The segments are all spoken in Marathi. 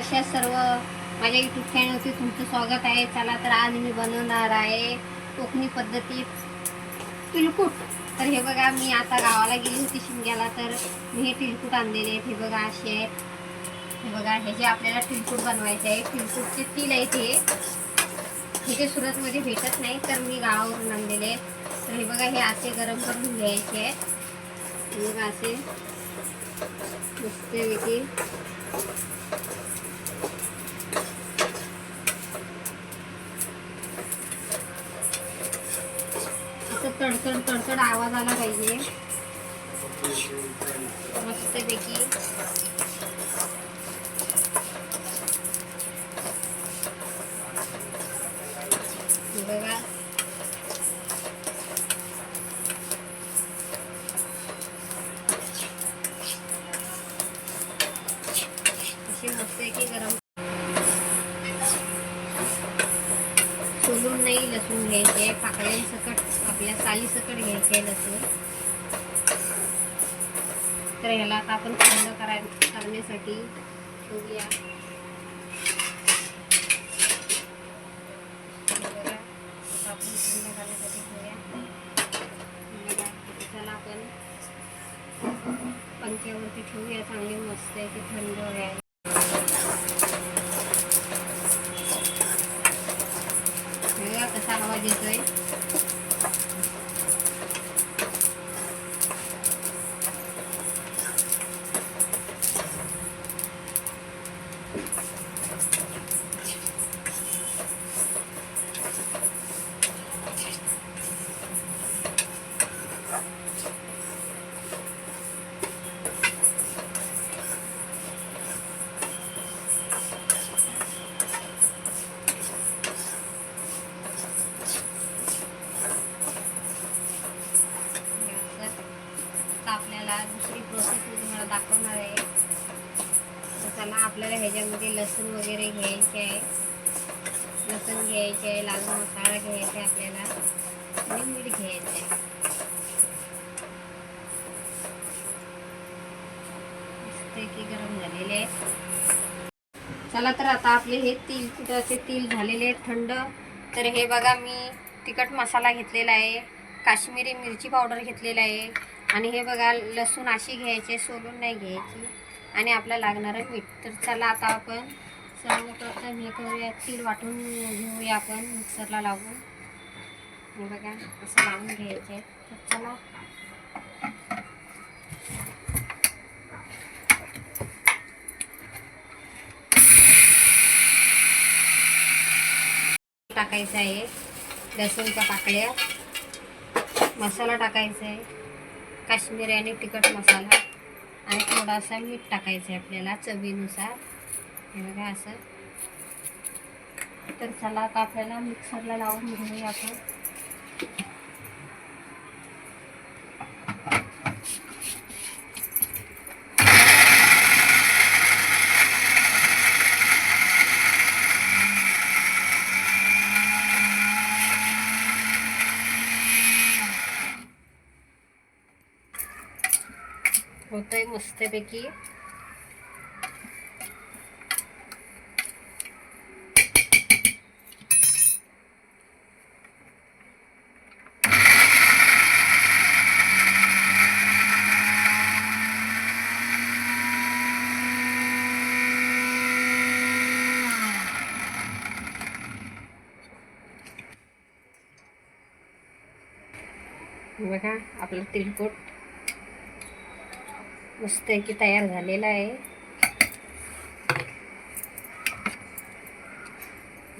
अशा सर्व माझ्या युट्यूब चॅनलवरती तुमचं स्वागत आहे. चला तर आज मी बनवणार आहे कोकणी पद्धतीत तिलकुट. तर हे बघा मी आता गावाला गेली होती शिमग्याला तर मी हे तिलकुट आणलेले आहेत. हे बघा असे आहेत. हे बघा हे जे आपल्याला तिलकुट बनवायचे आहे तिलकुटचे तिल आहेत हे. हे जे सुरतमध्ये भेटत नाही तर मी गावावरून आणलेले आहेत. तर हे बघा हे असे गरम करून घ्यायचे आहेत. हे बघा असे मस्त असं तडतड तडतड आवाज आला पाहिजे. मस्तपैकी. सोलून नाही लसूण घ्यायचे पाकळ्यांसकट आपल्या सालीसकट घ्यायचे लसूण. तर ह्याला आता आपण थंड कराय करण्यासाठी ठेवूया आता आपण थंड करण्यासाठी ठेवूया त्याला आपण पंख्यावरती ठेवूया चांगली मस्त आहे ते थंड व्हायला बघा कसा आवाज आपल्याला दुसरी प्रोसेस मी तुम्हाला दाखवणार आहे. तर चला आपल्याला ह्याच्यामध्ये लसूण वगैरे घ्यायचे आहे. लसूण घ्यायचे आहे लाल मसाला घ्यायचा आहे आपल्याला. आणि मीठ घ्यायचं आहे. की गरम झालेले आहे चला तर आता आपले हे तिल कुटाचे तिल झालेले आहेत थंड. तर हे बघा मी तिखट मसाला घेतलेला आहे. काश्मीरी मिरची पावडर घेतलेला आहे. आणि हे बघा लसूण अशी घ्यायचे सोलून नाही घ्यायची. आणि आपला लागणारं मीठ. तर चला आता आपण सर्वप्रथम हे करूया तीळ वाटून घेऊया आपण मिक्सरला लावून. हे बघा असं लावून घ्यायचे. तर चला. टाकायचं आहे लसूणच्या पाकळ्या. मसाला टाकायचा आहे. काश्मीरी आणि तिखट मसाला आणि थोडासा मीठ टाकायचं आहे आपल्याला चवीनुसार. हे बघा असं. तर चला आता आपल्याला मिक्सरला लावून घेऊया आपण. होतंय मस्तपैकी बघा आपलं तिळकुट मस्त की तयार झालेला आहे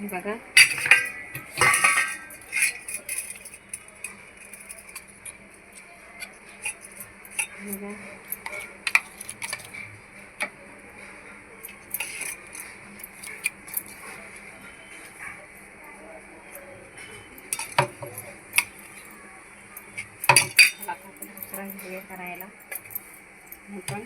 हे बघा हे बघा. चला một cái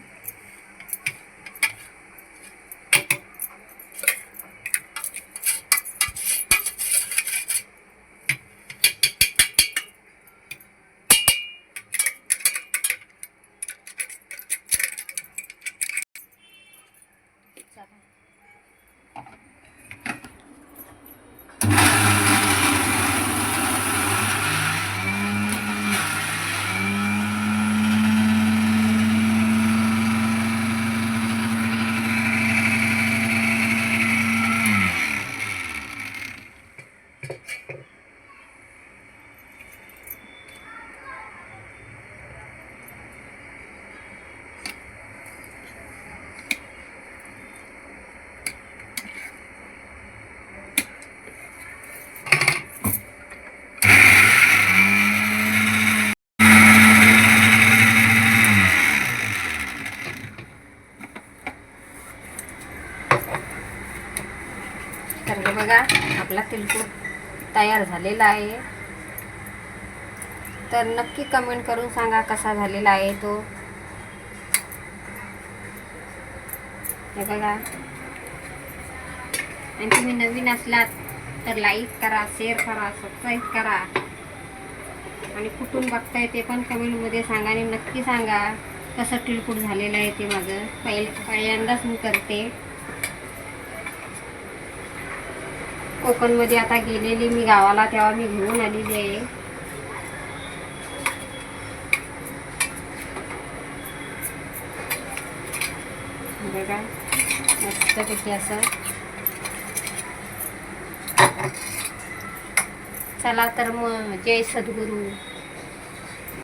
बघा आपला तिलकूट तयार झालेला आहे. तर नक्की कमेंट करून सांगा कसा झालेला आहे तो. हे बघा. आणि तुम्ही नवीन असलात तर लाईक करा शेअर करा सबस्क्राईब करा. आणि कुठून बघताय ते पण कमेंटमध्ये सांगा आणि नक्की सांगा कसं तिळकूट झालेलं आहे ते माझं. पहिल पहिल्यांदाच मी करते. कोकणमध्ये आता गेलेली मी गावाला तेव्हा मी घेऊन आलेली आहे. बघा मस्तपैकी असं. चला तर मग जय सद्गुरू.